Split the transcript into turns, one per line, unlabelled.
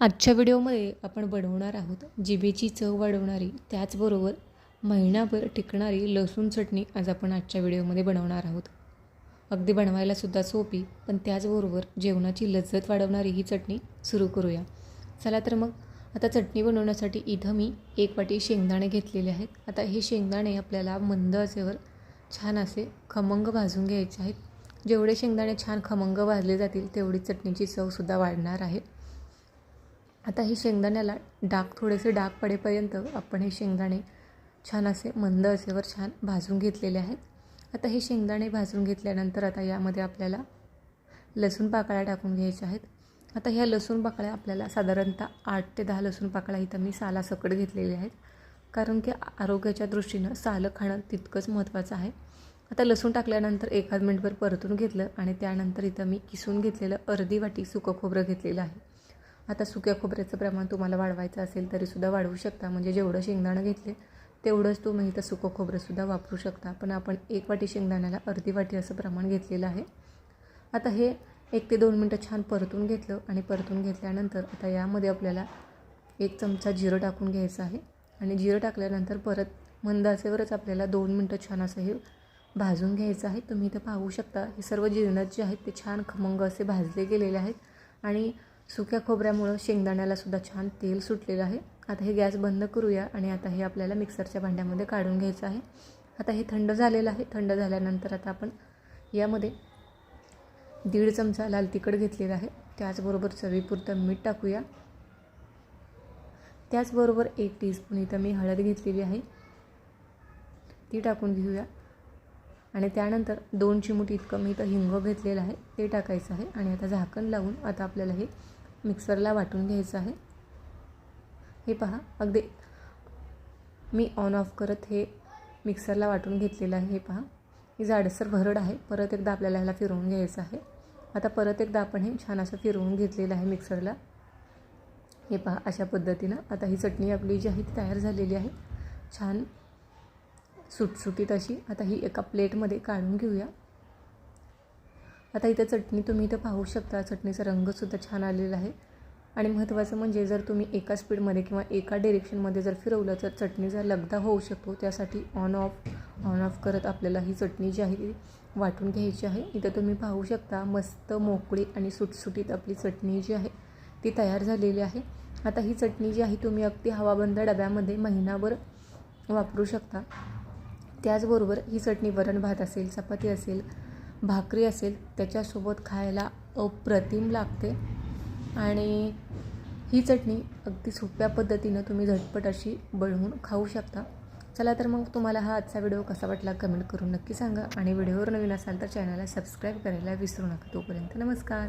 आजच्या व्हिडिओमध्ये आपण बनवणार आहोत जिभेची चव वाढवणारी त्याचबरोबर महिनाभर टिकणारी लसूण चटणी आज आपण आजच्या व्हिडिओमध्ये बनवणार आहोत. अगदी बनवायला सुद्धा सोपी पण त्याचबरोबर जेवणाची लज्जत वाढवणारी ही चटणी सुरू करूया. चला तर मग आता चटणी बनवण्यासाठी इथं मी एक वाटी शेंगदाणे घेतलेले आहेत. आता हे शेंगदाणे आपल्याला मंद असेवर छान असे खमंग भाजून घ्यायचे आहेत. जेवढे शेंगदाणे छान खमंग भाजले जातील तेवढी चटणीची चवसुद्धा वाढणार आहे. आता हे शेंगदाण्याला डाग थोडेसे डाग पडेपर्यंत आपण हे शेंगदाणे छान असे मंद असेवर छान भाजून घेतलेले आहेत. आता हे शेंगदाणे भाजून घेतल्यानंतर आता यामध्ये आपल्याला लसूण पाकळ्या टाकून घ्यायच्या आहेत. आता ह्या लसूण पाकळ्या आपल्याला साधारणतः आठ ते दहा लसूण पाकळ्या इथं मी सालासकट घेतलेल्या आहेत. कारण की आरोग्याच्या दृष्टीनं सालं खाणं तितकंच महत्त्वाचं आहे. आता लसूण टाकल्यानंतर एखाद मिनिटभर परतून घेतलं आणि त्यानंतर इथं मी किसून घेतलेलं अर्धी वाटी सुकं खोबरं घेतलेलं आहे. आता सुक्या खोबऱ्याचं प्रमाण तुम्हाला वाढवायचं असेल तरीसुद्धा वाढवू शकता. म्हणजे जेवढं शेंगदाणं घेतले तेवढंच तुम्ही इथं सुकं खोबरंसुद्धा वापरू शकता. पण आपण एक वाटी शेंगदाण्याला अर्धी वाटी असं प्रमाण घेतलेलं आहे. आता हे एक ते दोन मिनटं छान परतून घेतलं आणि परतून घेतल्यानंतर आता यामध्ये आपल्याला एक चमचा जिरं टाकून घ्यायचं आहे. आणि जिरं टाकल्यानंतर परत मंदासेवरच आपल्याला दोन मिनटं छान असं हे भाजून घ्यायचं आहे. तुम्ही इथं पाहू शकता हे सर्व जिरणं जे आहेत ते छान खमंग असे भाजले गेलेले आहेत. आणि सुक्या खोबऱ्यामुळं शेंगदाण्यालासुद्धा छान तेल सुटलेलं आहे. आता हे गॅस बंद करूया आणि आता हे आपल्याला मिक्सरच्या भांड्यामध्ये काढून घ्यायचं आहे. आता हे थंड झालेलं आहे. थंड झाल्यानंतर आता आपण यामध्ये दीड चमचा लाल तिखट घेतलेला आहे. त्याचबरोबर चवीपुरतं मीठ टाकूया. त्याचबरोबर एक टीस्पून इथं मी हळद घेतलेली आहे. ती टाकून घेऊया. आणि त्यानंतर दोन चिमूट इतकं मी इथं हिंग घेतलेलं आहे. ते टाकायचं आहे आणि आता झाकण लावून आता आपल्याला हे मिक्सरला वाटून घ्यायचं आहे. हे पहा अगदी मी ऑन ऑफ करत हे मिक्सरला वाटून घेतलेलं आहे. हे पहा ही जाडसर भरड आहे. परत एकदा आपल्याला ह्याला फिरवून घ्यायचं आहे. आता परत एकदा आपण हे छान असं फिरवून घेतलेलं आहे मिक्सरला. हे पहा अशा पद्धतीनं. आता ही चटणी आपली जी आहे ती तयार झालेली आहे. छान सुटसुटीत अशी. आता ही एका प्लेटमध्ये काढून घेऊया. आता इथं चटणी तुम्ही इथं पाहू शकता. चटणीचा रंगसुद्धा छान आलेला आहे. आणि महत्त्वाचं म्हणजे जर तुम्ही एका स्पीडमध्ये किंवा एका डिरेक्शनमध्ये जर फिरवलं तर चटणीचा लगदा होऊ शकतो. त्यासाठी ऑन ऑफ ऑन ऑफ करत आपल्याला ही चटणी जी आहे ती वाटून घ्यायची आहे. इथं तुम्ही पाहू शकता मस्त मोकळी आणि सुटसुटीत आपली चटणी जी आहे ती तयार झालेली आहे. आता ही चटणी जी आहे तुम्ही अगदी हवाबंद डब्यामध्ये महिनाभर वापरू शकता. त्याचबरोबर ही चटणी वरण भात असेल चपाती असेल भाकरी असेल त्याच्यासोबत खायला अप्रतिम लागते. आणि ही चटणी अगदी सोप्या पद्धतीनं तुम्ही झटपट अशी बनवून खाऊ शकता. चला तर मग तुम्हाला हा आजचा व्हिडिओ कसा वाटला कमेंट करून नक्की सांगा. आणि व्हिडिओवर नवीन असाल तर चॅनलला सबस्क्राईब करायला विसरू नका. तोपर्यंत नमस्कार.